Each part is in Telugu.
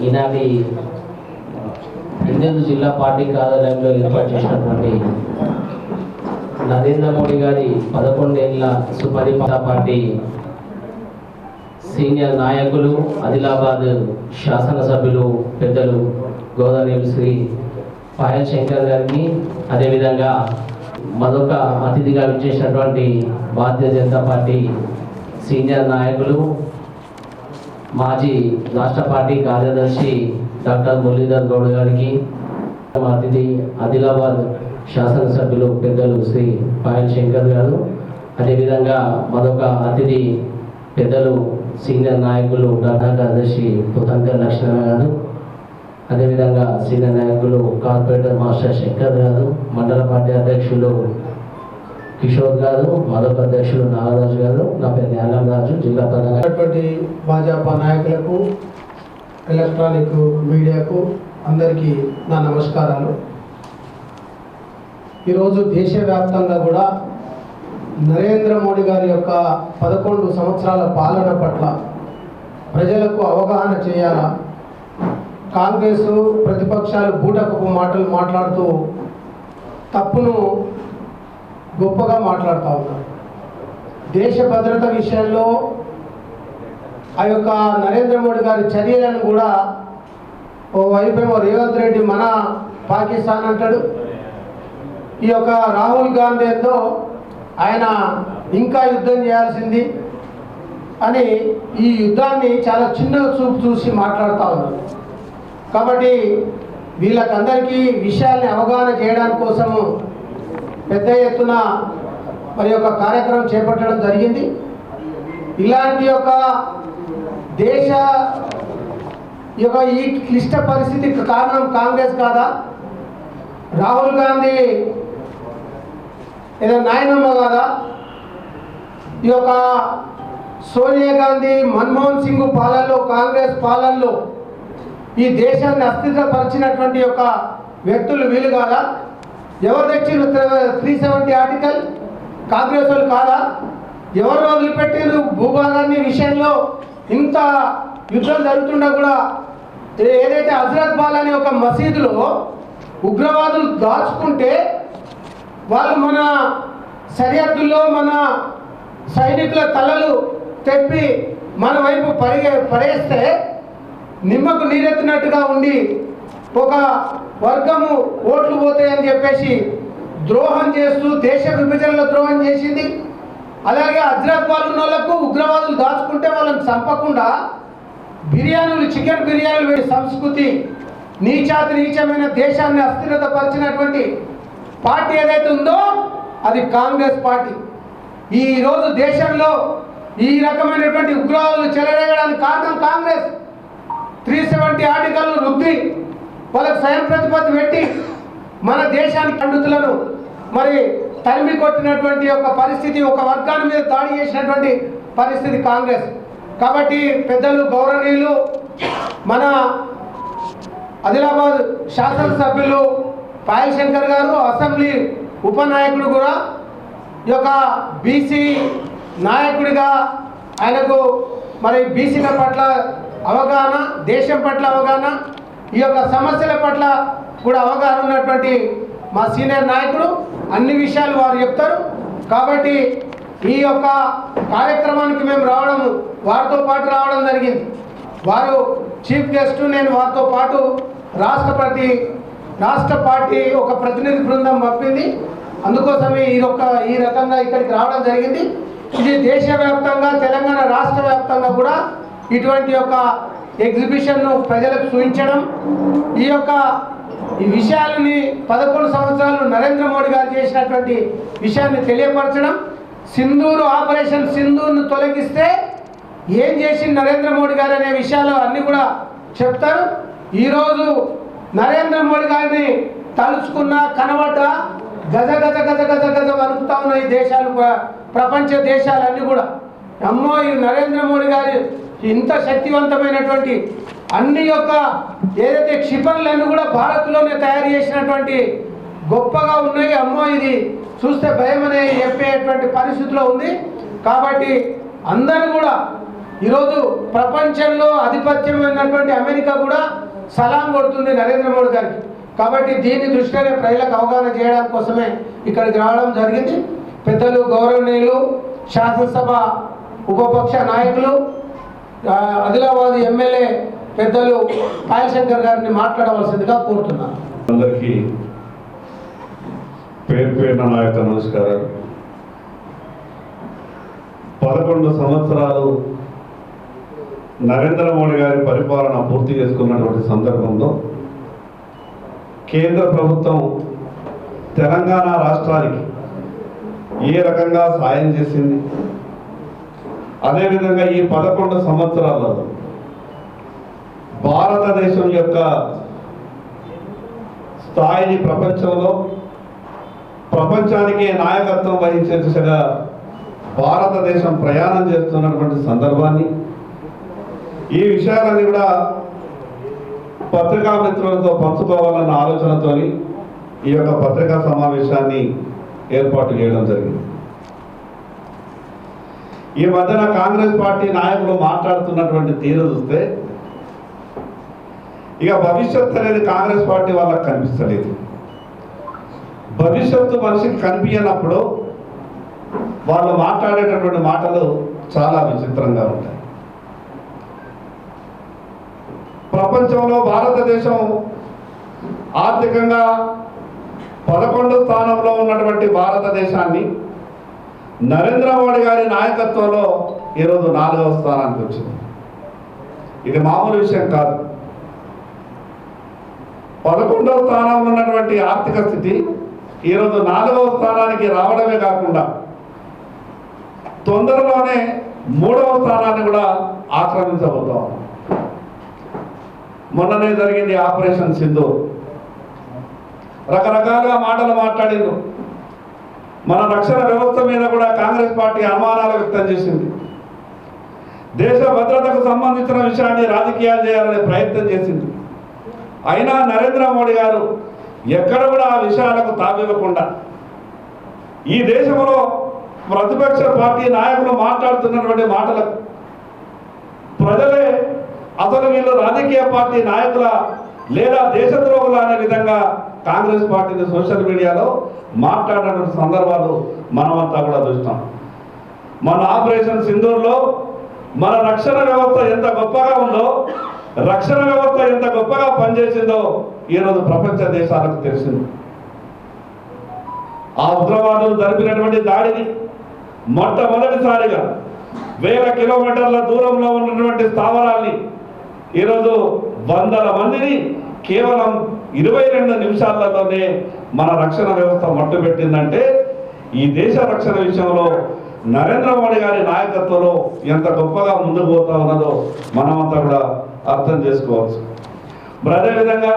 ఈనాటి ఇండియన్ జిల్లా పార్టీ కార్యాలయంలో ఏర్పాటు చేసినటువంటి నరేంద్ర మోడీ గారి పదకొండేళ్ళ సుపరిపాలన పార్టీ సీనియర్ నాయకులు ఆదిలాబాద్ శాసనసభ్యులు పెద్దలు గోదావరి శ్రీ పాయల్ శంకర్ గారికి అదేవిధంగా మరొక అతిథిగా విచ్చేసినటువంటి భారతీయ జనతా పార్టీ సీనియర్ నాయకులు మాజీ రాష్ట్ర పార్టీ కార్యదర్శి డాక్టర్ మురళీధర్ గౌడ్ గారికి అతిథి ఆదిలాబాద్ శాసనసభ్యులు పెద్దలు శ్రీ పాయల్ శంకర్ గారు అదేవిధంగా మరొక అతిథి పెద్దలు సీనియర్ నాయకులు డాక్టర్ కార్యదర్శి పుతంకర్ లక్ష్మణ గారు అదేవిధంగా సీనియర్ నాయకులు కార్పొరేటర్ మాస్టర్ శంకర్ గారు మండల పార్టీ అధ్యక్షులు కిషోర్ గారు మరొక అధ్యక్షులు నాగరాజు గారు నా పేరు జ్ఞానం రాజు జిల్లా ప్రధాన భాజపా నాయకులకు ఎలక్ట్రానిక్ మీడియాకు అందరికీ నా నమస్కారాలు. ఈరోజు దేశవ్యాప్తంగా కూడా నరేంద్ర మోడీ గారి యొక్క పదకొండు సంవత్సరాల పాలన పట్ల ప్రజలకు అవగాహన చేయాలా? కాంగ్రెస్ ప్రతిపక్షాలు బూటకపు మాటలు మాట్లాడుతూ తప్పును గొప్పగా మాట్లాడుతూ ఉన్నారు దేశ భద్రత విషయంలో ఆ యొక్క నరేంద్ర మోడీ గారి చర్యలను కూడా ఓ వైపేమో రేవంత్ రెడ్డి మన పాకిస్తాన్ అంటాడు. ఈ యొక్క రాహుల్ గాంధీ ఏందో ఆయన ఇంకా యుద్ధం చేయాల్సింది అని ఈ యుద్ధాన్ని చాలా చిన్న చూపు చూసి మాట్లాడుతూ ఉన్నారు కాబట్టి వీళ్ళకందరికీ విషయాల్ని అవగాహన చేయడానికి కోసము పెద్ద ఎత్తున మరి యొక్క కార్యక్రమం చేపట్టడం జరిగింది. ఇలాంటి యొక్క దేశ ఈ యొక్క ఈ క్లిష్ట పరిస్థితికి కారణం కాంగ్రెస్ కాదా? రాహుల్ గాంధీ ఏదో నాయనమ్మ కాదా? ఈ యొక్క సోనియా గాంధీ మన్మోహన్ సింగ్ పాలనలో కాంగ్రెస్ పాలనలో ఈ దేశాన్ని అస్థిరపరిచినటువంటి యొక్క వ్యక్తులు వీలు కాదా? ఎవరు తెచ్చిన త్రీ సెవెంటీ ఆర్టికల్? కాంగ్రెస్ వాళ్ళు కాదా? ఎవరు వదిలిపెట్టిరు భూభాగాన్ని విషయంలో? ఇంత యుద్ధం జరుగుతుండా కూడా ఏదైతే హజరత్ బాల్ అనే ఒక మసీదులో ఉగ్రవాదులు దాచుకుంటే వాళ్ళు మన సరిహద్దుల్లో మన సైనికుల తలలు తెప్పి మన వైపు పరిగే పడేస్తే నిమ్మకు నీరెత్తినట్టుగా ఉండి ఒక వర్గము ఓట్లు పోతాయని చెప్పేసి ద్రోహం చేస్తూ దేశ విభజనలో ద్రోహం చేసింది. అలాగే హజ్రత్ వాళ్ళు ఉన్న వాళ్ళకు ఉగ్రవాదులు దాచుకుంటే వాళ్ళని చంపకుండా బిర్యానీలు చికెన్ బిర్యానీలు వేడి సంస్కృతి నీచాతి నీచమైన దేశాన్ని అస్థిరత పరిచినటువంటి పార్టీ ఏదైతే ఉందో అది కాంగ్రెస్ పార్టీ. ఈరోజు దేశంలో ఈ రకమైనటువంటి ఉగ్రవాదులు చెలరేగడానికి కారణం కాంగ్రెస్. త్రీ సెవెంటీ ఆర్టికల్ను రుద్ది వాళ్ళకు స్వయం ప్రతిపత్తి పెట్టి మన దేశానికి పండితులను. మరి తరిమి కొట్టినటువంటి యొక్క పరిస్థితి ఒక వర్గాన్ని మీద దాడి చేసినటువంటి పరిస్థితి కాంగ్రెస్. కాబట్టి పెద్దలు గౌరవనీయులు మన ఆదిలాబాద్ శాసనసభ్యులు పాయల్ శంకర్ గారు అసెంబ్లీ ఉపనాయకుడు కూడా ఈ యొక్క బీసీ నాయకుడిగా ఆయనకు మరి బీసీల పట్ల అవగాహన దేశం పట్ల అవగాహన ఈ యొక్క సమస్యల పట్ల కూడా అవగాహన ఉన్నటువంటి మా సీనియర్ నాయకులు అన్ని విషయాలు వారు చెప్తారు. కాబట్టి ఈ యొక్క కార్యక్రమానికి మేము రావడం వారితో పాటు రావడం జరిగింది. వారు చీఫ్ గెస్ట్ నేను వారితో పాటు రాష్ట్రపతి రాష్ట్ర పార్టీ ఒక ప్రతినిధి బృందం పంపింది. అందుకోసమే ఈ యొక్క ఈ రకంగా ఇక్కడికి రావడం జరిగింది. ఇది దేశవ్యాప్తంగా తెలంగాణ రాష్ట్ర వ్యాప్తంగా కూడా ఇటువంటి యొక్క ఎగ్జిబిషన్ను ప్రజలకు చూపించడం ఈ యొక్క ఈ విషయాలని పదకొండు సంవత్సరాలు నరేంద్ర మోడీ గారు చేసినటువంటి విషయాన్ని తెలియపరచడం సింధూరు ఆపరేషన్ సింధూర్ను తొలగిస్తే ఏం చేసింది నరేంద్ర మోడీ గారు అనే విషయాలు అన్నీ కూడా చెప్తారు. ఈరోజు నరేంద్ర మోడీ గారిని తలుచుకున్న కనబడ్డ గజ గజ గజ గజ గజ వణుకుతా ఉన్నాయి ఈ దేశాలు ప్రపంచ దేశాలన్నీ కూడా. అమ్మో ఈ నరేంద్ర మోడీ గారి ఇంత శక్తివంతమైనటువంటి అన్ని యొక్క ఏదైతే క్షిపణులన్నీ కూడా భారత్లోనే తయారు చేసినటువంటి గొప్పగా ఉన్నాయి. అమ్మో ఇది చూస్తే భయం అనే చెప్పేటువంటి పరిస్థితిలో ఉంది. కాబట్టి అందరూ కూడా ఈరోజు ప్రపంచంలో ఆధిపత్యమైనటువంటి అమెరికా కూడా సలాం కొడుతుంది నరేంద్ర మోడీ గారికి. కాబట్టి దీన్ని దృష్ట్యానే ప్రజలకు అవగాహన చేయడం కోసమే ఇక్కడికి రావడం జరిగింది. పెద్దలు గౌరవనీయులు శాసనసభ ఉపపక్ష నాయకులు ఆదిలాబాద్ ఎమ్మెల్యే పెద్దలు పాయశంకర్ గారిని మాట్లాడవలసిందిగా కోరుతున్నాను. అందరికీ పేరు పేరున నా యొక్క నమస్కారాలు. పదకొండు సంవత్సరాలు నరేంద్ర మోడీ గారి పరిపాలన పూర్తి చేసుకున్నటువంటి సందర్భంలో కేంద్ర ప్రభుత్వం తెలంగాణ రాష్ట్రానికి ఏ రకంగా సాయం చేసింది? అదేవిధంగా ఈ పదకొండు సంవత్సరాలలో భారతదేశం యొక్క స్థాయిని ప్రపంచంలో ప్రపంచానికి నాయకత్వం వహించే దిశగా భారతదేశం ప్రయాణం చేస్తున్నటువంటి సందర్భాన్ని ఈ విషయాలన్నీ కూడా పత్రికా మిత్రులతో పంచుకోవాలన్న ఆలోచనతోని ఈ యొక్క పత్రికా సమావేశాన్ని ఏర్పాటు చేయడం జరిగింది. ఈ మధ్యన కాంగ్రెస్ పార్టీ నాయకులు మాట్లాడుతున్నటువంటి తీరు చూస్తే ఇక భవిష్యత్తు అనేది కాంగ్రెస్ పార్టీ వాళ్ళకి కనిపిస్తలేదు. భవిష్యత్తు మనిషికి కనిపించినప్పుడు వాళ్ళు మాట్లాడేటటువంటి మాటలు చాలా విచిత్రంగా ఉంటాయి. ప్రపంచంలో భారతదేశం ఆర్థికంగా పదకొండు స్థానంలో ఉన్నటువంటి భారతదేశాన్ని నరేంద్ర మోడీ గారి నాయకత్వంలో ఈరోజు నాలుగవ స్థానానికి వచ్చింది. ఇది మామూలు విషయం కాదు. పదకొండవ స్థానంలో ఉన్నటువంటి ఆర్థిక స్థితి ఈరోజు నాలుగవ స్థానానికి రావడమే కాకుండా తొందరలోనే మూడవ స్థానాన్ని కూడా ఆక్రమించబోతాం మొన్ననే జరిగింది ఆపరేషన్ సింధు రకరకాలుగా మాటలు మాట్లాడిండు మన రక్షణ వ్యవస్థ మీద కూడా కాంగ్రెస్ పార్టీ అనుమానాలు వ్యక్తం చేసింది. దేశ భద్రతకు సంబంధించిన విషయాన్ని రాజకీయాలు చేయాలనే ప్రయత్నం చేసింది. అయినా నరేంద్ర మోడీ గారు ఎక్కడ కూడా ఆ విషయాలకు తావివ్వకుండా ఈ దేశంలో ప్రతిపక్ష పార్టీ నాయకులు మాట్లాడుతున్నటువంటి మాటలకు ప్రజలే అసలు వీళ్ళు రాజకీయ పార్టీ నాయకుల లేదా దేశద్రోహులు అనే విధంగా కాంగ్రెస్ పార్టీని సోషల్ మీడియాలో మాట్లాడినటువంటి సందర్భాలు మనమంతా కూడా చూస్తాం. మన ఆపరేషన్ సింధూర్లో మన రక్షణ వ్యవస్థ ఎంత గొప్పగా ఉందో రక్షణ వ్యవస్థ ఎంత గొప్పగా పనిచేసిందో ఈరోజు ప్రపంచ దేశాలకు తెలిసింది. ఆ ఉగ్రవాదులు జరిపినటువంటి దాడిని మొట్టమొదటిసారిగా వేల కిలోమీటర్ల దూరంలో ఉన్నటువంటి స్థావరాల్ని ఈరోజు వందల మందిని కేవలం ఇరవై రెండు నిమిషాలలోనే మన రక్షణ వ్యవస్థ మట్టుపెట్టిందంటే ఈ దేశ రక్షణ విషయంలో నరేంద్ర మోడీ గారి నాయకత్వంలో ఎంత గొప్పగా ముందుకు పోతా ఉన్నదో మనమంతా కూడా అర్థం చేసుకోవచ్చు. మరి అదేవిధంగా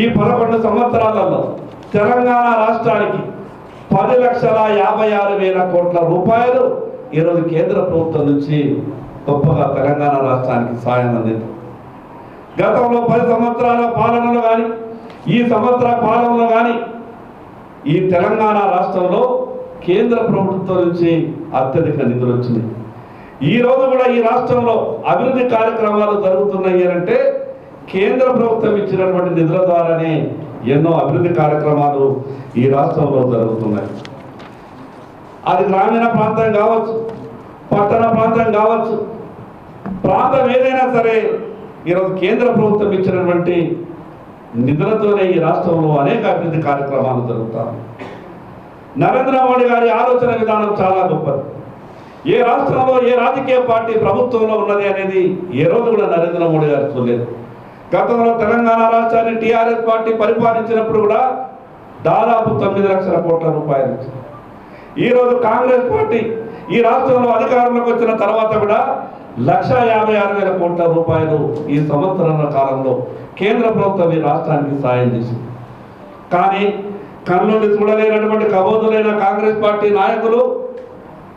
ఈ పదకొండు సంవత్సరాలలో తెలంగాణ రాష్ట్రానికి పది లక్షల యాభై ఆరు వేల కోట్ల రూపాయలు ఈరోజు కేంద్ర ప్రభుత్వం నుంచి గొప్పగా తెలంగాణ రాష్ట్రానికి సాయం అందింది. గతంలో పది సంవత్సరాల పాలనలో కానీ ఈ సంవత్సర పాలనలో కానీ ఈ తెలంగాణ రాష్ట్రంలో కేంద్ర ప్రభుత్వం నుంచి అత్యధిక నిధులు వచ్చింది ఈ రోజు కూడా ఈ రాష్ట్రంలో అభివృద్ధి కార్యక్రమాలు జరుగుతున్నాయి అంటే కేంద్ర ప్రభుత్వం ఇచ్చినటువంటి నిధుల ద్వారానే ఎన్నో అభివృద్ధి కార్యక్రమాలు ఈ రాష్ట్రంలో జరుగుతున్నాయి. అది గ్రామీణ ప్రాంతం కావచ్చు పట్టణ ప్రాంతం కావచ్చు ప్రాంతం ఏదైనా సరే ఈరోజు కేంద్ర ప్రభుత్వం ఇచ్చినటువంటి నిధులతోనే ఈ రాష్ట్రంలో అనేక అభివృద్ధి కార్యక్రమాలు జరుగుతాయి. నరేంద్ర మోడీ గారి ఆలోచన విధానం చాలా గొప్పది. ఏ రాష్ట్రంలో ఏ రాజకీయ పార్టీ ప్రభుత్వంలో ఉన్నది అనేది ఏ రోజు కూడా నరేంద్ర మోడీ గారు చూడలేదు. గతంలో తెలంగాణ రాష్ట్రాన్ని టీఆర్ఎస్ పార్టీ పరిపాలించినప్పుడు కూడా దాదాపు తొమ్మిది లక్షల కోట్ల రూపాయలు ఇచ్చింది. ఈ రోజు కాంగ్రెస్ పార్టీ ఈ రాష్ట్రంలో అధికారంలోకి వచ్చిన తర్వాత కూడా లక్ష యాభై ఆరు వేల కోట్ల రూపాయలు ఈ సంవత్సరాల కాలంలో కేంద్ర ప్రభుత్వం ఈ రాష్ట్రానికి సాయం చేసింది. కానీ కన్నుండి చూడలేనటువంటి కబోదులైన కాంగ్రెస్ పార్టీ నాయకులు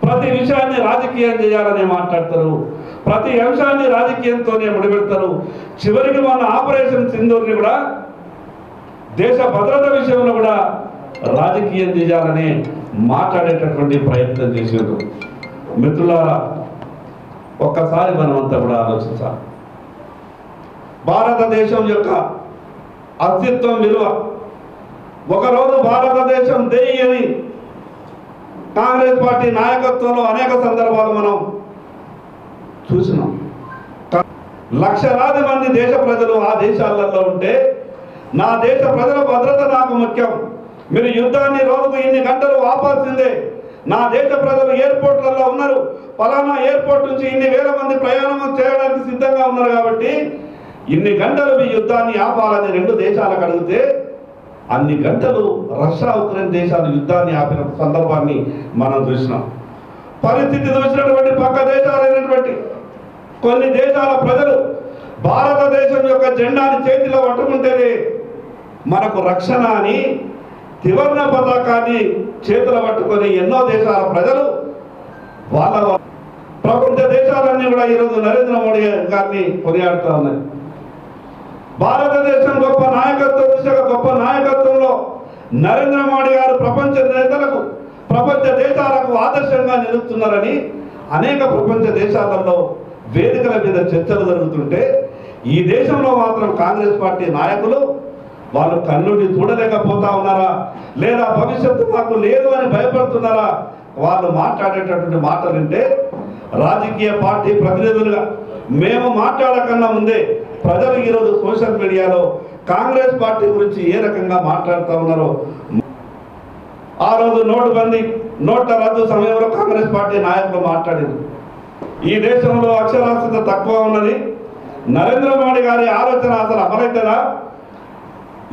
ప్రతి విషయాన్ని రాజకీయం చేయాలని మాట్లాడతారు. ప్రతి అంశాన్ని రాజకీయంతోనే ముడిపెడతారు. చివరికి మన ఆపరేషన్ సింధూర్ని కూడా దేశ భద్రత విషయంలో కూడా రాజకీయం చేయాలని మాట్లాడేటటువంటి ప్రయత్నం చేశారు మిత్రులారా ఒక్కసారి మనమంతా కూడా ఆలోచించాలి. భారతదేశం యొక్క అస్తిత్వం విలువ. ఒకరోజు భారతదేశం దేయి అని కాంగ్రెస్ పార్టీ నాయకత్వంలో అనేక సందర్భాలు మనం చూసినాం. లక్షలాది మంది దేశ ప్రజలు ఆ దేశాలలో ఉంటే నా దేశ ప్రజల భద్రత నాకు ముఖ్యం. మీరు యుద్ధాన్ని రోజుకు ఇన్ని గంటలు ఆపాల్సిందే. నా దేశ ప్రజలు ఎయిర్పోర్ట్లలో ఉన్నారు. పలానా ఎయిర్పోర్ట్ నుంచి ఇన్ని వేల మంది ప్రయాణం చేయడానికి సిద్ధంగా ఉన్నారు కాబట్టి ఇన్ని గంటలు మీ యుద్ధాన్ని ఆపాలని రెండు దేశాలకు అడిగితే అన్ని గంటలు రష్యా ఉక్రెయిన్ దేశాలు యుద్ధాన్ని ఆపిన సందర్భాన్ని మనం చూసినాం. పరిస్థితి చూసినటువంటి పక్క దేశాలైనటువంటి కొన్ని దేశాల ప్రజలు భారతదేశం యొక్క జెండాని చేతిలో పట్టుకుంటేనే మనకు రక్షణ అని త్రివర్ణ పతాకాన్ని చేతులు పట్టుకొని ఎన్నో దేశాల ప్రజలు వాళ్ళ ప్రపంచ దేశాలన్నీ కూడా ఈరోజు నరేంద్ర మోడీ గారిని కొనియాడుతూ ఉన్నాయి. భారతదేశం గొప్ప నాయకత్వం దిశగా గొప్ప నాయకత్వంలో నరేంద్ర మోడీ గారు ప్రపంచ నేతలకు ప్రపంచ దేశాలకు ఆదర్శంగా నిలుస్తున్నారని అనేక ప్రపంచ దేశాలలో వేదికల మీద చర్చలు జరుగుతుంటే ఈ దేశంలో మాత్రం కాంగ్రెస్ పార్టీ నాయకులు వాళ్ళు కన్నుడి చూడలేకపోతా ఉన్నారా? లేదా భవిష్యత్తు మాకు లేదు అని భయపడుతున్నారా? వాళ్ళు మాట్లాడేటటువంటి మాటలంటే రాజకీయ పార్టీ ప్రతినిధులుగా. మేము మాట్లాడకన్నా ముందే ప్రజలు ఈరోజు సోషల్ మీడియాలో కాంగ్రెస్ పార్టీ గురించి ఏ రకంగా మాట్లాడుతూ ఉన్నారో. ఆ రోజు నోటు బందీ నోట్ల రద్దు సమయంలో కాంగ్రెస్ పార్టీ నాయకులు మాట్లాడింది. ఈ దేశంలో అక్షరాస్యత తక్కువ ఉన్నది. నరేంద్ర మోడీ గారి ఆలోచన అసలు అమలవుతుందా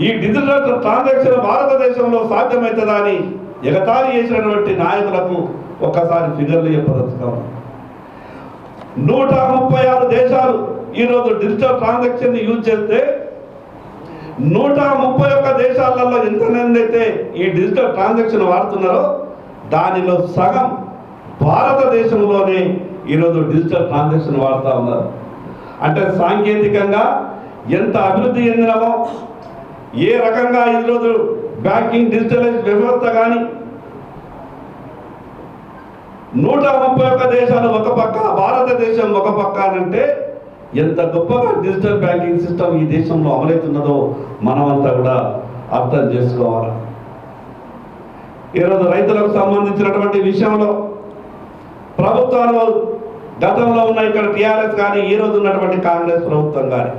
ఈ డిజిటల్ ట్రాన్సాక్షన్ భారతదేశంలో సాధ్యమవుతుందా అని ఎగతాళి చేసినటువంటి నాయకులకు ఒక్కసారి ఫిగర్లు చెప్పదలుచుకోవాలి నూట ముప్పై ఆరు దేశాలు ఈరోజు డిజిటల్ ట్రాన్సాక్షన్ యూజ్ చేస్తే నూట ముప్పై ఒక్క దేశాలలో ఎంతమంది అయితే ఈ డిజిటల్ ట్రాన్సాక్షన్ వాడుతున్నారో దానిలో సగం భారతదేశంలోనే ఈరోజు డిజిటల్ ట్రాన్సాక్షన్ వాడుతూ ఉన్నారు. అంటే సాంకేతికంగా ఎంత అభివృద్ధి చెందినామో ఏ రకంగా ఈరోజు బ్యాంకింగ్ డిజిటలైజ్ వ్యవస్థ కానీ నూట ముప్పై ఒక్క దేశాలు ఒక పక్క భారతదేశం ఒక పక్క అంటే ఎంత గొప్పగా డిజిటల్ బ్యాంకింగ్ సిస్టమ్ ఈ దేశంలో అమలవుతున్నదో మనమంతా కూడా అర్థం చేసుకోవాలి. ఈరోజు రైతులకు సంబంధించినటువంటి విషయంలో ప్రభుత్వాలు గతంలో ఉన్న ఇక్కడ టీఆర్ఎస్ కానీ ఈ రోజు ఉన్నటువంటి కాంగ్రెస్ ప్రభుత్వం కానీ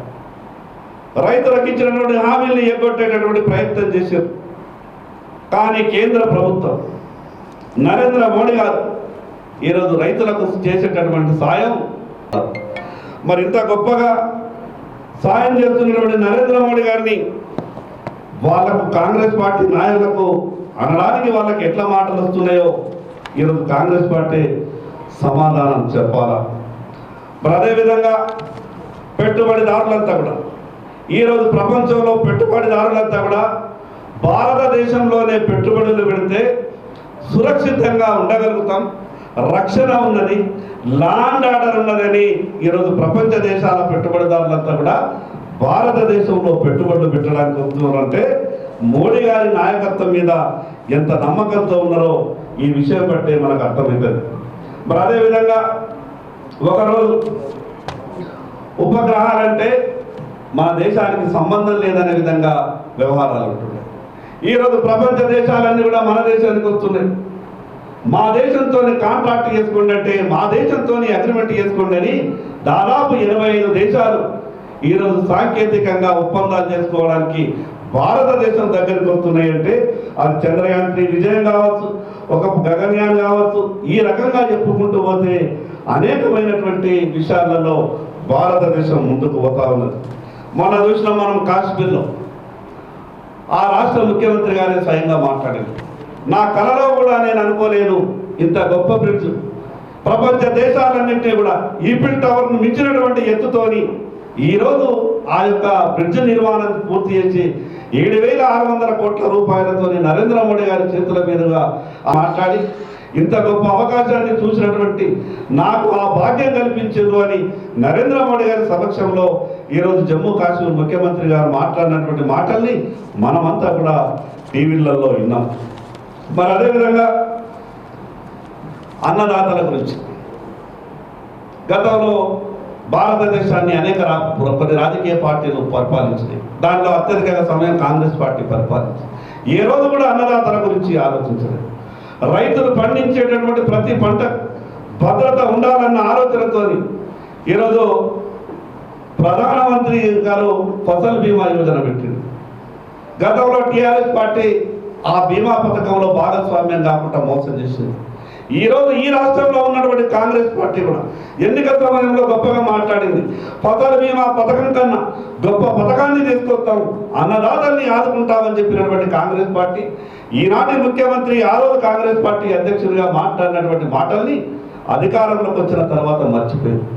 రైతులకు ఇచ్చినటువంటి హామీల్ని ఎగ్గొట్టేటటువంటి ప్రయత్నం చేశారు. కానీ కేంద్ర ప్రభుత్వం నరేంద్ర మోడీ గారు ఈరోజు రైతులకు చేసేటటువంటి సాయం. మరి ఇంత గొప్పగా సాయం చేస్తున్నటువంటి నరేంద్ర మోడీ గారిని వాళ్ళకు కాంగ్రెస్ పార్టీ నాయకులకు అనడానికి వాళ్ళకి ఎట్లా మాటలు వస్తున్నాయో ఈరోజు కాంగ్రెస్ పార్టీ సమాధానం చెప్పాలా? మరి అదేవిధంగా పెట్టుబడిదారులంతా కూడా ఈరోజు ప్రపంచంలో పెట్టుబడిదారులంతా కూడా భారతదేశంలోనే పెట్టుబడులు పెడితే సురక్షితంగా ఉండగలుగుతాం. రక్షణ ఉన్నది లాండ్ ఆర్డర్ ఉన్నదని ఈరోజు ప్రపంచ దేశాల పెట్టుబడిదారులంతా కూడా భారతదేశంలో పెట్టుబడులు పెట్టడానికి వస్తున్నారంటే మోడీ గారి నాయకత్వం మీద ఎంత నమ్మకంతో ఉన్నారో ఈ విషయం బట్టే మనకు అర్థమవుతుంది మరి అదేవిధంగా ఒకరోజు ఉపగ్రహాలంటే మన దేశానికి సంబంధం లేదనే విధంగా వ్యవహారాలు ఉంటున్నాయి. ఈరోజు ప్రపంచ దేశాలన్నీ కూడా మన దేశానికి వస్తున్నాయి. మా దేశంతో కాంట్రాక్ట్ చేసుకోండి అంటే మా దేశంతో అగ్రిమెంట్ చేసుకోండి అని దాదాపు ఇరవై ఐదు దేశాలు ఈరోజు సాంకేతికంగా ఒప్పందాలు చేసుకోవడానికి భారతదేశం దగ్గరికి వస్తున్నాయి అంటే అది చంద్రయాన్ త్రీ విజయం కావచ్చు ఒక గగన్యాన్ కావచ్చు ఈ రకంగా చెప్పుకుంటూ పోతే అనేకమైనటువంటి విషయాలలో భారతదేశం ముందుకు పోతా ఉన్నది. మొన్న చూసినాం మనం కాశ్మీర్లో. ఆ రాష్ట్ర ముఖ్యమంత్రి గారే స్వయంగా మాట్లాడారు. నా కలలో కూడా నేను అనుకోలేను ఇంత గొప్ప బ్రిడ్జ్. ప్రపంచ దేశాలన్నింటినీ కూడా ఈఫిల్ టవర్ను మించినటువంటి ఎత్తుతోని ఈరోజు ఆ యొక్క బ్రిడ్జ్ నిర్మాణం పూర్తి చేసి ఏడు వేల ఆరు వందల కోట్ల రూపాయలతో నరేంద్ర మోడీ గారి చేతుల మీదుగా మాట్లాడి ఇంత గొప్ప అవకాశాన్ని చూసినటువంటి నాకు ఆ భాగ్యం కల్పించదు అని నరేంద్ర మోడీ గారి సమక్షంలో ఈరోజు జమ్మూ కాశ్మీర్ ముఖ్యమంత్రి గారు మాట్లాడినటువంటి మాటల్ని మనమంతా కూడా టీవీలలో విన్నాం. మరి అదేవిధంగా అన్నదాతల గురించి. గతంలో భారతదేశాన్ని అనేక రా- కొన్ని రాజకీయ పార్టీలు పరిపాలించినాయి. దానిలో అత్యధిక సమయం కాంగ్రెస్ పార్టీ పరిపాలించింది. ఏ రోజు కూడా అన్నదాతల గురించి ఆలోచించలేదు. రైతులు పండించేటటువంటి ప్రతి పంట భద్రత ఉండాలన్న ఆలోచనతో ఈరోజు ప్రధానమంత్రి గారు ఫసల్ బీమా యోజన పెట్టింది గతంలో టీఆర్ఎస్ పార్టీ ఆ బీమా పథకంలో భాగస్వామ్యం కాకుండా మోసం చేసింది. ఈ రోజు ఈ రాష్ట్రంలో ఉన్నటువంటి కాంగ్రెస్ పార్టీ కూడా ఎన్నిక సమయంలో గొప్పగా మాట్లాడింది. ఫసల్ బీమా పథకం కన్నా గొప్ప పథకాన్ని తీసుకొస్తాం అన్నదాతల్ని ఆదుకుంటామని చెప్పినటువంటి కాంగ్రెస్ పార్టీ ఈనాటి ముఖ్యమంత్రి ఆ రోజు కాంగ్రెస్ పార్టీ అధ్యక్షుడిగా మాట్లాడినటువంటి మాటల్ని అధికారంలోకి వచ్చిన తర్వాత మర్చిపోయింది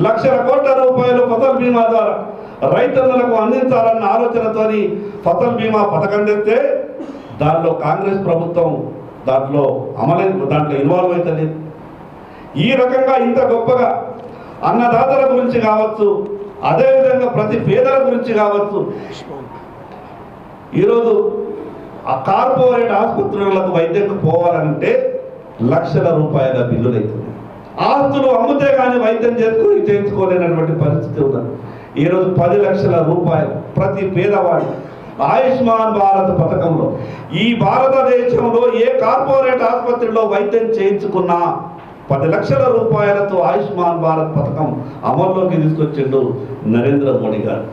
లక్షల కోట్ల రూపాయలు ఫసల్ బీమా ద్వారా రైతన్నులకు అందించాలన్న ఆలోచనతోని ఫసల్ బీమా పథకం తెస్తే దాంట్లో కాంగ్రెస్ ప్రభుత్వం దాంట్లో అమలై దాంట్లో ఇన్వాల్వ్ అవుతుంది. ఈ రకంగా ఇంత గొప్పగా అన్నదాతల గురించి కావచ్చు అదేవిధంగా ప్రతి పేదల గురించి కావచ్చు ఈరోజు ఆ కార్పొరేట్ ఆసుపత్రులకు వైద్యంకు పోవాలంటే లక్షల రూపాయల బిల్లులు అవుతుంది ఆస్తులు అమ్ముతే కానీ వైద్యం చేసుకుని చేయించుకోలేనటువంటి పరిస్థితి ఉన్నది. ఈరోజు పది లక్షల రూపాయలు ప్రతి పేదవాడి ఆయుష్మాన్ భారత్ పథకంలో ఈ భారతదేశంలో ఏ కార్పొరేట్ ఆసుపత్రిలో వైద్యం చేయించుకున్నా పది లక్షల రూపాయలతో ఆయుష్మాన్ భారత్ పథకం అమల్లోకి తీసుకొచ్చిండు నరేంద్ర మోడీ గారు.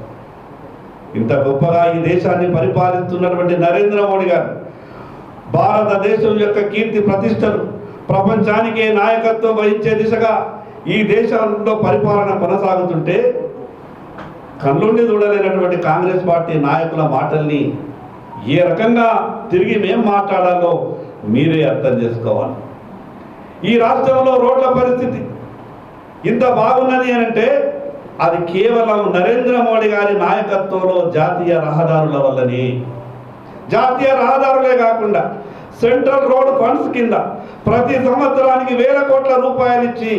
ఇంత గొప్పగా ఈ దేశాన్ని పరిపాలిస్తున్నటువంటి నరేంద్ర మోడీ గారు భారతదేశం యొక్క కీర్తి ప్రతిష్టలు ప్రపంచానికి నాయకత్వం వహించే దిశగా ఈ దేశంలో పరిపాలన కొనసాగుతుంటే కళ్ళుండి చూడలేనటువంటి కాంగ్రెస్ పార్టీ నాయకుల మాటల్ని ఏ రకంగా తిరిగి మేం మాట్లాడాలో మీరే అర్థం చేసుకోవాలి. ఈ రాష్ట్రంలో రోడ్ల పరిస్థితి ఇంత బాగున్నది అని అంటే అది కేవలం నరేంద్ర మోడీ గారి నాయకత్వంలో జాతీయ రహదారుల వల్లనే. జాతీయ రహదారులే కాకుండా సెంట్రల్ రోడ్ ఫండ్స్ కింద ప్రతి సంవత్సరానికి వేల కోట్ల రూపాయలు ఇచ్చి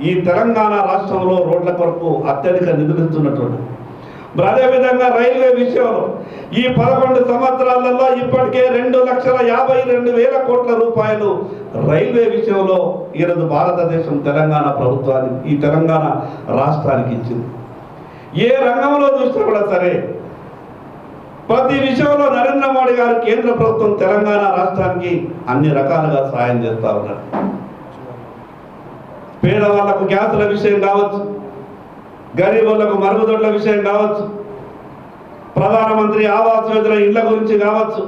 ఈ తెలంగాణ రాష్ట్రంలో రోడ్ల కొరకు అత్యధిక నిధులిస్తున్నటువంటి అదేవిధంగా రైల్వే విషయంలో ఈ పదకొండు సంవత్సరాలలో ఇప్పటికే రెండు లక్షల యాభై రెండు వేల కోట్ల రూపాయలు రైల్వే విషయంలో ఈరోజు భారతదేశం తెలంగాణ ప్రభుత్వానికి ఈ తెలంగాణ రాష్ట్రానికి ఇచ్చింది. ఏ రంగంలో చూసినా కూడా సరే ప్రతి విషయంలో నరేంద్ర మోడీ గారు కేంద్ర ప్రభుత్వం తెలంగాణ రాష్ట్రానికి అన్ని రకాలుగా సాయం చేస్తా ఉన్నారు. పేదవాళ్ళకు గ్యాసుల విషయం కావచ్చు గరీబులకు మరుగుదొడ్ల విషయం కావచ్చు ప్రధానమంత్రి ఆవాస్ యోజన ఇళ్ళ గురించి కావచ్చు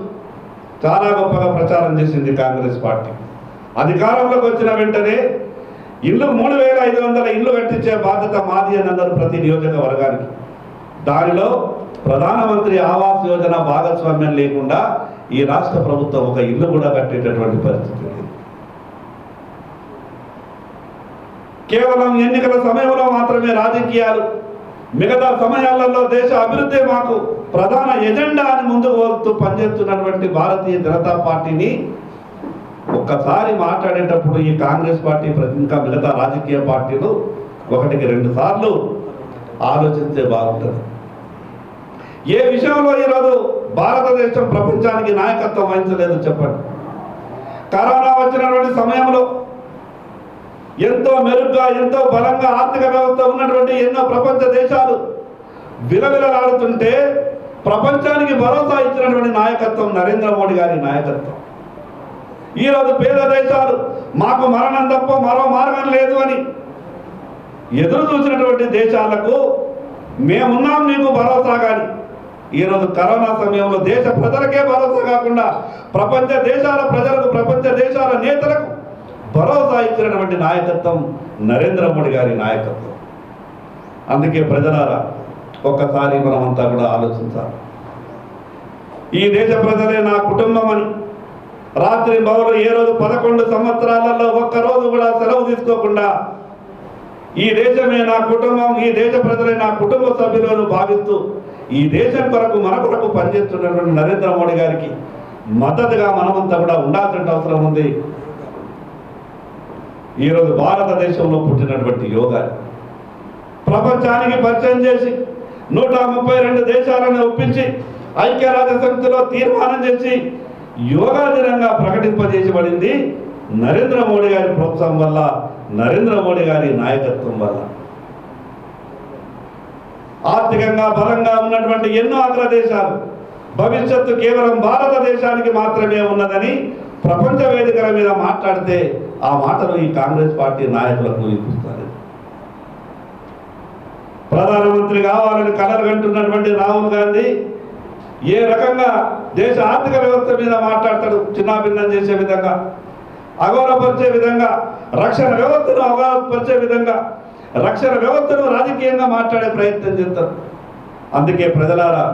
చాలా గొప్పగా ప్రచారం చేసింది కాంగ్రెస్ పార్టీ. అధికారంలోకి వచ్చిన వెంటనే ఇల్లు మూడు వేల ఐదు వందల ఇల్లు కట్టించే బాధ్యత మాది అని అన్నారు ప్రతి నియోజకవర్గానికి. దానిలో ప్రధానమంత్రి ఆవాస్ యోజన భాగస్వామ్యం లేకుండా ఈ రాష్ట్ర ప్రభుత్వం ఒక ఇల్లు కూడా కట్టేటటువంటి పరిస్థితి కేవలం ఎన్నికల సమయంలో మాత్రమే రాజకీయాలు మిగతా సమయాలలో దేశ అభివృద్ధి మాకు ప్రధాన ఎజెండా అని ముందుకు పోతూ పనిచేస్తున్నటువంటి భారతీయ జనతా పార్టీని ఒక్కసారి మాట్లాడేటప్పుడు ఈ కాంగ్రెస్ పార్టీ ప్రతి- ఇంకా మిగతా రాజకీయ పార్టీలు ఒకటికి రెండు సార్లు ఆలోచిస్తే బాగుంటుంది. ఏ విషయంలో ఈరోజు భారతదేశం ప్రపంచానికి నాయకత్వం వహించలేదు చెప్పండి. కరోనా వచ్చినటువంటి సమయంలో ఎంతో మెరుగ్గా ఎంతో బలంగా ఆర్థిక వ్యవస్థ ఉన్నటువంటి ఎన్నో ప్రపంచ దేశాలు విలవిలలాడుతుంటే ప్రపంచానికి భరోసా ఇచ్చినటువంటి నాయకత్వం నరేంద్ర మోడీ గారి నాయకత్వం. ఈరోజు పేద దేశాలు మాకు మరణం తప్ప మరో మార్గం లేదు అని ఎదురు చూసినటువంటి దేశాలకు మేమున్నాం మీకు భరోసా కానీ ఈరోజు కరోనా సమయంలో దేశ ప్రజలకే భరోసా కాకుండా ప్రపంచ దేశాల ప్రజలకు ప్రపంచ దేశాల నేతలకు భరోసా ఇచ్చినటువంటి నాయకత్వం నరేంద్ర మోడీ గారి నాయకత్వం. అందుకే ప్రజలారా ఒక్కసారి మనమంతా కూడా ఆలోచించాలి. ఈ దేశ ప్రజలే నా కుటుంబం అని రాత్రి బహుళ ఏ రోజు పదకొండు సంవత్సరాలలో ఒక్క రోజు కూడా సెలవు తీసుకోకుండా ఈ దేశమే నా కుటుంబం ఈ దేశ ప్రజలే నా కుటుంబ సభ్యులను భావిస్తూ ఈ దేశం కొరకు మన కొరకు పనిచేస్తున్నటువంటి నరేంద్ర మోడీ గారికి మద్దతుగా మనమంతా కూడా ఉండాల్సిన అవసరం ఉంది. ఈరోజు భారతదేశంలో పుట్టినటువంటి యోగా ప్రపంచానికి పరిచయం చేసి నూట ముప్పై రెండు దేశాలను ఒప్పించి ఐక్యరాజ్య సమితిలో తీర్మానం చేసి యోగా దినంగా ప్రకటింపజేయబడింది నరేంద్ర మోడీ గారి ప్రోత్సాహం వల్ల నరేంద్ర మోడీ గారి నాయకత్వం వల్ల. ఆర్థికంగా బలంగా ఉన్నటువంటి ఎన్నో అగ్ర దేశాలు భవిష్యత్తు కేవలం భారతదేశానికి మాత్రమే ఉన్నదని ప్రపంచ వేదికల మీద మాట్లాడితే ఆ మాటలు ఈ కాంగ్రెస్ పార్టీ నాయకులకు వినిపిస్తారు ప్రధానమంత్రి కావాలని కలలు కంటున్నటువంటి రాహుల్ గాంధీ ఏ రకంగా దేశ ఆర్థిక వ్యవస్థ మీద మాట్లాడతాడు? చిన్నాభిన్నం చేసే విధంగా అగౌరవపరిచే విధంగా రక్షణ వ్యవస్థను అగౌరవపరిచే విధంగా రక్షణ వ్యవస్థను రాజకీయంగా మాట్లాడే ప్రయత్నం చేస్తారు. అందుకే ప్రజలారా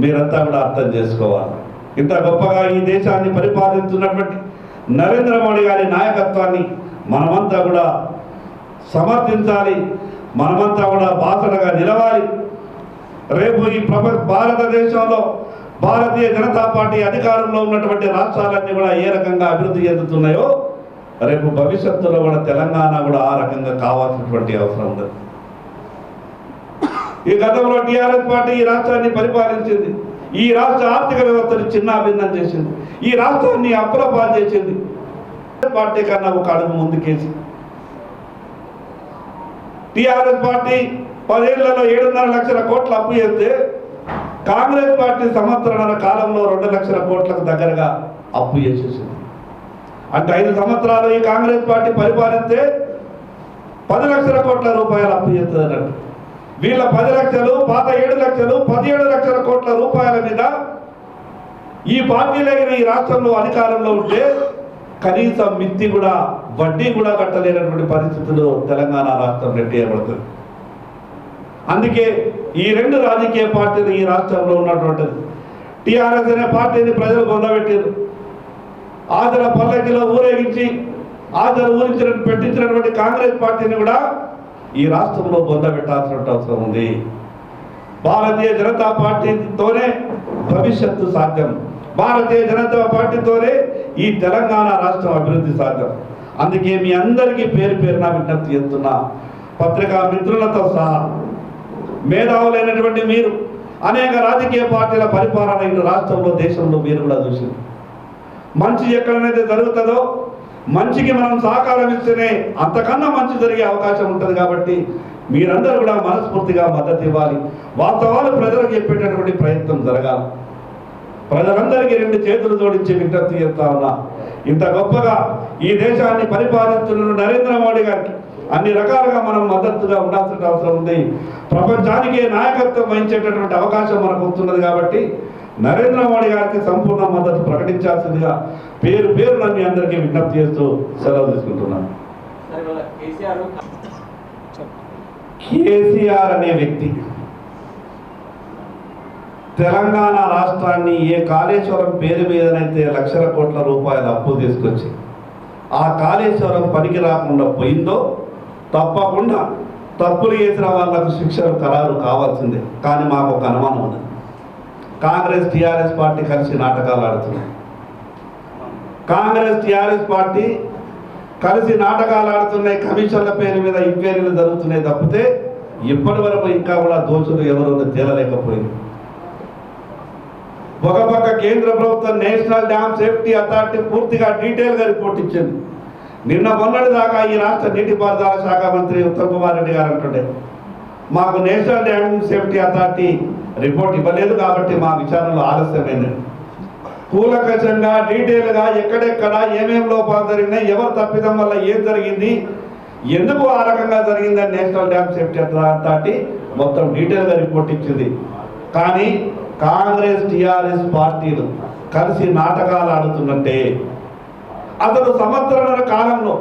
మీరంతా కూడా అర్థం చేసుకోవాలి. ఇంత గొప్పగా ఈ దేశాన్ని పరిపాలిస్తున్నటువంటి నరేంద్ర మోడీ గారి నాయకత్వాన్ని మనమంతా కూడా సమర్థించాలి మనమంతా కూడా బాసటగా నిలవాలి. రేపు ఈ ప్రప భారతదేశంలో భారతీయ జనతా పార్టీ అధికారంలో ఉన్నటువంటి రాష్ట్రాలన్నీ కూడా ఏ రకంగా అభివృద్ధి చెందుతున్నాయో రేపు భవిష్యత్తులో కూడా తెలంగాణ కూడా ఆ రకంగా కావాల్సినటువంటి అవసరం ఉంది ఈ గతంలో టీఆర్ఎస్ పార్టీ ఈ రాష్ట్రాన్ని పరిపాలించింది. ఈ రాష్ట్ర ఆర్థిక వ్యవస్థను చిన్నాభిన్నం చేసింది. ఈ రాష్ట్రాన్ని అప్రపాలు చేసింది. పార్టీ కన్నా ఒక అడుగు ముందుకేసి. టీఆర్ఎస్ పార్టీ పదేళ్ళలో ఏడున్నర లక్షల కోట్ల అప్పు చేస్తే కాంగ్రెస్ పార్టీ సంవత్సరాల కాలంలో రెండు లక్షల కోట్లకు దగ్గరగా అప్పు చేసేసింది. అంటే ఐదు సంవత్సరాలు ఈ కాంగ్రెస్ పార్టీ పరిపాలిస్తే పది లక్షల కోట్ల రూపాయలు అప్పు చేస్తుంది అన్నట్టు వీళ్ళ పది లక్షలు పాత ఏడు లక్షలు పదిహేడు లక్షల కోట్ల రూపాయల మీద ఈ పార్టీలైన ఈ రాష్ట్రంలో అధికారంలో ఉంటే కనీసం మిత్తి కూడా వడ్డీ కూడా కట్టలేనటువంటి పరిస్థితులు తెలంగాణ రాష్ట్రం రెడ్డి ఏర్పడుతుంది. అందుకే ఈ రెండు రాజకీయ పార్టీలు ఈ రాష్ట్రంలో ఉన్నటువంటిది. టీఆర్ఎస్ అనే పార్టీని ప్రజలు పొందబెట్టారు ఆదర పల్లకిలో ఊరేగించి ఆదర ఊరించిన పెట్టించినటువంటి కాంగ్రెస్ పార్టీని కూడా ఈ రాష్ట్రంలో పొందబెట్టాల్సిన అవసరం ఉంది. భారతీయ జనతా పార్టీతోనే భవిష్యత్తు సాధ్యం. భారతీయ జనతా పార్టీతోనే ఈ తెలంగాణ రాష్ట్రం అభివృద్ధి సాధ్యం. అందుకే మీ అందరికీ పేరు పేరున విజ్ఞప్తి చేస్తున్నా. పత్రికా మిత్రులతో సహా మేధావులైనటువంటి మీరు అనేక రాజకీయ పార్టీల పరిపాలన ఇటు రాష్ట్రంలో దేశంలో మీరు కూడా చూసింది మంచి ఎక్కడనైతే జరుగుతుందో మంచికి మనం సహకారం ఇస్తేనే అంతకన్నా మంచి జరిగే అవకాశం ఉంటుంది కాబట్టి మీరందరూ కూడా మనస్ఫూర్తిగా మద్దతు ఇవ్వాలి. వాస్తవాలు ప్రజలకు చెప్పేటటువంటి ప్రయత్నం జరగాలి. ప్రజలందరికీ రెండు చేతులు జోడించి విజ్ఞప్తి చేస్తా ఉన్నా. ఇంత గొప్పగా ఈ దేశాన్ని పరిపాలిస్తున్న నరేంద్ర మోడీ గారికి అన్ని రకాలుగా మనం మద్దతుగా ఉండాల్సిన అవసరం ఉంది. ప్రపంచానికి నాయకత్వం వహించేటటువంటి అవకాశం మనకు వస్తున్నది కాబట్టి నరేంద్ర మోడీ గారికి సంపూర్ణ మద్దతు ప్రకటించాల్సిందిగా పేరు పేరు మీ అందరికీ విజ్ఞప్తి చేస్తూ సెలవు తీసుకుంటున్నాను. కేసీఆర్ కేసీఆర్ అనే వ్యక్తి తెలంగాణ రాష్ట్రాన్ని ఏ కాళేశ్వరం పేరు మీదనైతే లక్షల కోట్ల రూపాయల అప్పు తీసుకొచ్చి ఆ కాళేశ్వరం పనికి రాకుండా పోయిందో తప్పకుండా తప్పులు చేసిన వాళ్ళకు శిక్షలు ఖరారు కావాల్సిందే. కానీ మాకు ఒక అనుమానం ఉంది కాంగ్రెస్ టీఆర్ఎస్ పార్టీ కలిసి నాటకాలు ఆడుతున్నాయి కాంగ్రెస్ టీఆర్ఎస్ పార్టీ కలిసి నాటకాలు ఆడుతున్నాయి కమిషన్ల పేరు మీద ఇంక్వైరీలు జరుగుతున్నాయి తప్పితే ఇప్పటి వరకు ఇంకా కూడా దోషులు ఎవరు తేలలేకపోయింది. ఒక పక్క కేంద్ర ప్రభుత్వం నేషనల్ డ్యామ్ సేఫ్టీ అథారిటీ పూర్తిగా డీటెయిల్గా రిపోర్ట్ ఇచ్చింది. నిన్న మొన్నటి దాకా ఈ రాష్ట్ర నీటిపారుదల శాఖ మంత్రి ఉత్తమ్ కుమార్ రెడ్డి గారు అంటుండే మాకు national dam safety authority report ఇవ్వలేదు కాబట్టి మా విచారణలో ఆలస్యమైంది. కూలకచంగా డీటెయిల్గా ఎక్కడెక్కడ ఏమేమి లోపాలు జరిగినాయి ఎవరు తప్పిదం వల్ల ఏం జరిగింది ఎందుకు ఆ రకంగా జరిగిందని నేషనల్ డ్యామ్ సేఫ్టీ అథారిటీ మొత్తం డీటెయిల్గా రిపోర్ట్ ఇచ్చింది. కానీ కాంగ్రెస్ టిఆర్ఎస్ పార్టీలు కలిసి నాటకాలు ఆడుతున్నట్టే. అతను సంవత్సరాల కాలంలో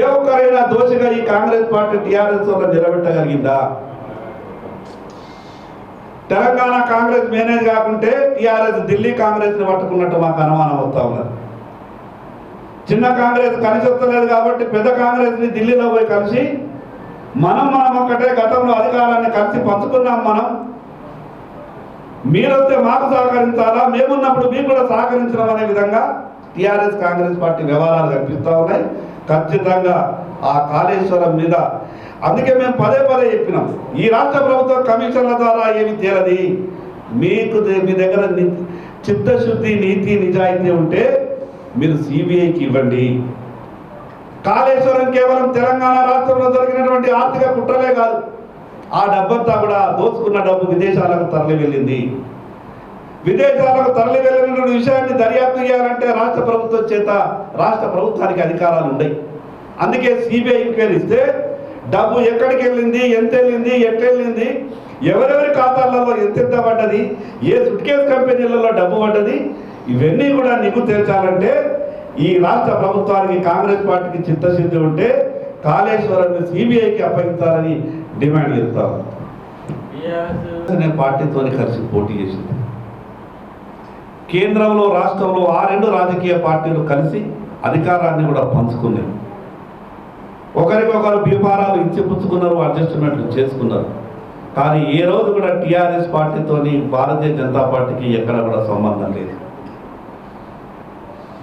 ఏ ఒక్కరైనా దోషిగా ఈ కాంగ్రెస్ పార్టీ టిఆర్ఎస్ వల్ల నిలబెట్టగలిగిందా? తెలంగాణ కాంగ్రెస్ మేనేజ్ కాకుంటే టీఆర్ఎస్ ఢిల్లీ కాంగ్రెస్ని పట్టుకున్నట్టు మాకు అనుమానం వస్తా ఉన్నది. చిన్న కాంగ్రెస్ కలిసి వస్తలేదు కాబట్టి పెద్ద కాంగ్రెస్ని ఢిల్లీలో పోయి కలిసి మనం మనం ఒక్కటే గతంలో అధికారాన్ని కలిసి పంచుకున్నాం మనం. మీరొస్తే మాకు సహకరించాలా? మేమున్నప్పుడు మీకు కూడా సహకరించడం అనే విధంగా టీఆర్ఎస్ కాంగ్రెస్ పార్టీ వ్యవహారాలు కనిపిస్తూ ఉన్నాయి. ఖచ్చితంగా ఆ కాళేశ్వరం మీద. అందుకే మేము పదే పదే చెప్పినాం ఈ రాష్ట్ర ప్రభుత్వం కమిషన్ల ద్వారా ఏమి తేలది? మీకు దే- మీ దగ్గర ని- చిత్తశుద్ధి నీతి నిజాయితీ ఉంటే మీరు సిబిఐకి ఇవ్వండి. కాళేశ్వరం కేవలం తెలంగాణ రాష్ట్రంలో జరిగినటువంటి ఆర్థిక కుట్రలే కాదు ఆ డబ్బంతా కూడా దోచుకున్న డబ్బు విదేశాలకు తరలి వెళ్ళింది. విదేశాలకు తరలి వెళ్ళినటువంటి విషయాన్ని దర్యాప్తు చేయాలంటే రాష్ట్ర ప్రభుత్వం చేత రాష్ట్ర ప్రభుత్వానికి అధికారాలు ఉన్నాయి అందుకే సిబిఐ ఎంక్వైరీ ఇస్తే డబ్బు ఎక్కడికి వెళ్ళింది ఎంత వెళ్ళింది ఎట్లా వెళ్ళింది ఎవరెవరి ఖాతాలలో ఎంత ఎంత పడ్డది ఏ సుట్కేస్ కంపెనీలలో డబ్బు పడ్డది ఇవన్నీ కూడా నిగ్గు తేల్చాలంటే ఈ రాష్ట్ర ప్రభుత్వానికి కాంగ్రెస్ పార్టీకి చిత్తశుద్ధి ఉంటే కాళేశ్వరాన్ని సిబిఐకి అప్పగించాలని డిమాండ్ చేస్తాను పార్టీతోని కలిసి పోటీ చేసింది. కేంద్రంలో రాష్ట్రంలో ఆ రెండు రాజకీయ పార్టీలు కలిసి అధికారాన్ని కూడా పంచుకున్నాయి. ఒకరికొకరు వ్యాపారాలు ఇచ్చి పుచ్చుకున్నారు అడ్జస్ట్మెంట్లు చేసుకున్నారు. కానీ ఏ రోజు కూడా టీఆర్ఎస్ పార్టీతోని భారతీయ జనతా పార్టీకి ఎక్కడ కూడా సంబంధం లేదు.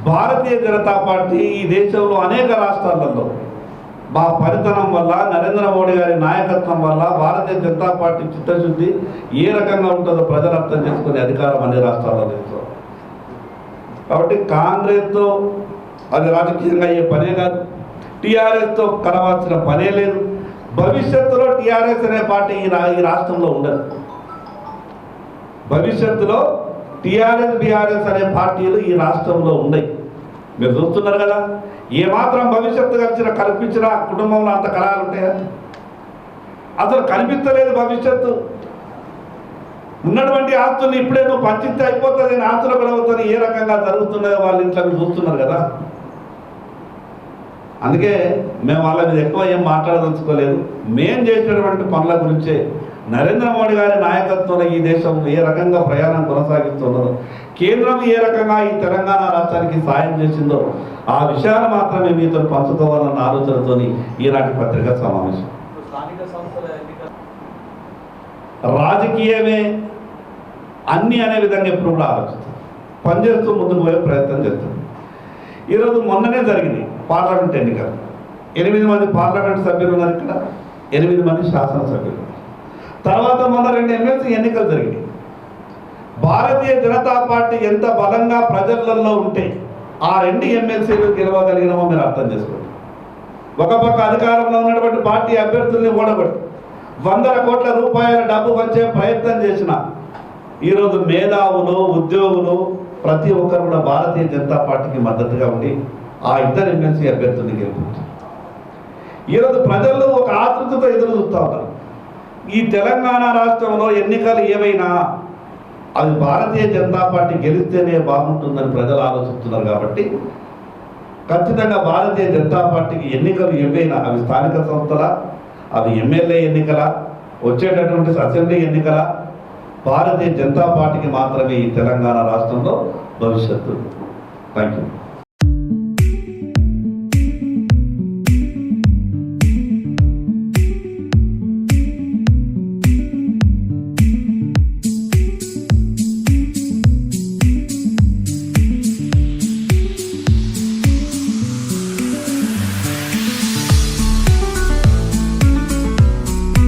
భారతీయ జనతా పార్టీ ఈ దేశంలో అనేక రాష్ట్రాలలో మా పరితనం వల్ల నరేంద్ర మోడీ గారి నాయకత్వం వల్ల భారతీయ జనతా పార్టీ చిత్తశుద్ధి ఏ రకంగా ఉంటుందో ప్రజలు అర్థం చేసుకునే అధికారం అన్ని రాష్ట్రాల్లో లేదు. కాబట్టి కాంగ్రెస్తో అది రాజకీయంగా అయ్యే పనే కాదు. టీఆర్ఎస్తో కలవాల్సిన పనే లేదు. భవిష్యత్తులో టీఆర్ఎస్ అనే పార్టీ ఈ రా ఈ రాష్ట్రంలో ఉండదు. భవిష్యత్తులో టీఆర్ఎస్ బీఆర్ఎస్ అనే పార్టీలు ఈ రాష్ట్రంలో ఉన్నాయి. మీరు చూస్తున్నారు కదా ఏమాత్రం భవిష్యత్తు కలిసిన కల్పించిన కుటుంబంలో అంత కళాలు ఉంటాయా? అసలు కనిపించలేదు భవిష్యత్తు. ఉన్నటువంటి ఆస్తుల్ని ఇప్పుడే నువ్వు పంచితే అయిపోతుంది అని ఆస్తులు కూడా అవుతుంది ఏ రకంగా జరుగుతున్నాయో వాళ్ళ ఇంట్లో చూస్తున్నారు కదా. అందుకే మేము వాళ్ళ మీద ఎక్కువ ఏం మాట్లాడదలుచుకోలేదు. మేం చేసినటువంటి పనుల గురించే నరేంద్ర మోడీ గారి నాయకత్వంలో ఈ దేశం ఏ రకంగా ప్రయాణం కొనసాగిస్తున్నదో కేంద్రం ఏ రకంగా ఈ తెలంగాణ రాష్ట్రానికి సాయం చేసిందో ఆ విషయాలు మాత్రమే మీతో పంచుకోవాలన్న ఆలోచనతోని ఈనాటి పత్రికా సమావేశం. రాజకీయమే అన్ని అనే విధంగా ఎప్పుడు కూడా ఆలోచిస్తాం పనిచేస్తూ ముందుకు పోయే ప్రయత్నం చేస్తాం ఈరోజు మొన్ననే జరిగింది పార్లమెంట్ ఎన్నికలు. ఎనిమిది మంది పార్లమెంట్ సభ్యులు ఉన్నారు ఇక్కడ ఎనిమిది మంది శాసనసభ్యులు. తర్వాత మొన్న రెండు ఎమ్మెల్సీ ఎన్నికలు జరిగినాయి. భారతీయ జనతా పార్టీ ఎంత బలంగా ప్రజలలో ఉంటే ఆ రెండు ఎమ్మెల్సీలు గెలవగలిగినామో మీరు అర్థం చేసుకోండి. ఒక పక్క అధికారంలో ఉన్నటువంటి పార్టీ అభ్యర్థుల్ని ఓడబడి వందల కోట్ల రూపాయల డబ్బు వచ్చే ప్రయత్నం చేసిన ఈరోజు మేధావులు ఉద్యోగులు ప్రతి ఒక్కరు కూడా భారతీయ జనతా పార్టీకి మద్దతుగా ఉండి ఆ ఇద్దరు ఎమ్మెల్సీ అభ్యర్థులు గెలిపించారు ఈరోజు ప్రజలు ఒక ఆతృతతో ఎదురు చూస్తూ ఉన్నారు. ఈ తెలంగాణ రాష్ట్రంలో ఎన్నికలు ఏవైనా అది భారతీయ జనతా పార్టీ గెలిస్తేనే బాగుంటుందని ప్రజలు ఆలోచిస్తున్నారు కాబట్టి ఖచ్చితంగా భారతీయ జనతా పార్టీకి ఎన్నికలు ఏవైనా అవి స్థానిక సంస్థల అవి ఎమ్మెల్యే ఎన్నికల వచ్చేటటువంటి అసెంబ్లీ ఎన్నికల భారతీయ జనతా పార్టీకి మాత్రమే ఈ తెలంగాణ రాష్ట్రంలో భవిష్యత్తు. Thank you